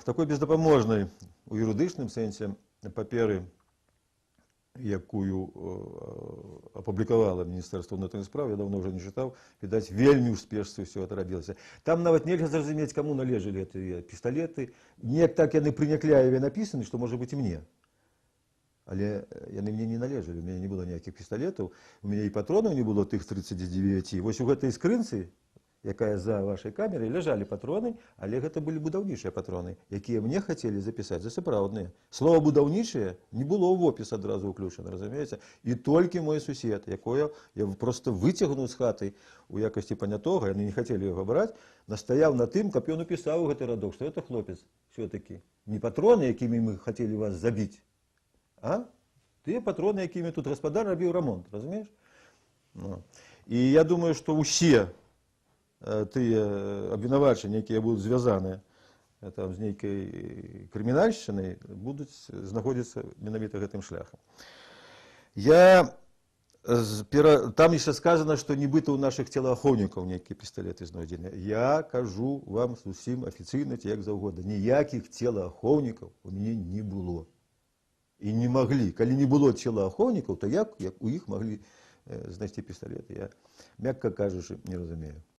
В такой бездапаможнай у юрыдычным сэнсе паперы, якую э, апублікавала міністэрства ўнутраных справ я давно уже не чытаў відаць вельмі ў спешцы ўсё это рабілася там нават нельга зразумець каму належалі гэтыя пісталеты неяк так яны прынякляеве напісаны што можа быць і мне але э, яны мне не належалі у мяне не было ніякіх пісталетаў у мяне і патронаў не было тых 39 вось у гэтай скрынцы якая за вашай камерай ляжалі патроны але гэта былі будаўнічыя патроны якія мне хацелі запісаць за сапраўдныя слова будаўнічыя не было ў вопіс адразу ўключана разумееце і толькі мой сусед якое я просто выцягнуў з хаты у якасці панятога яны не хацелі яго браць настаяў на тым каб ён упісаў гэты радок што это хлопец все-таки не патроны якімі мы хацелі вас забіць а тыя патроны якімі тут гаспадар рабіў рамонт разумееш ну. і я думаю што ўсе э, тыя абвінавачанні якія будуць звязаныя э, там з нейкай крымінальшчынай будуць знаходзіцца менавіта гэтым шляхам я з- пера- там яшчэ сказано што нібыта ў нашых целаахоўнікаў нейкія пісталеты знойдзены я кажу вам зусім афіцыйна ці як заўгодна ніякіх целаахоўнікаў у мяне не было і не маглі калі не было целаахоўнікаў то як, як у іх маглі э, знайсці пісталеты я мякка кажучы не разумею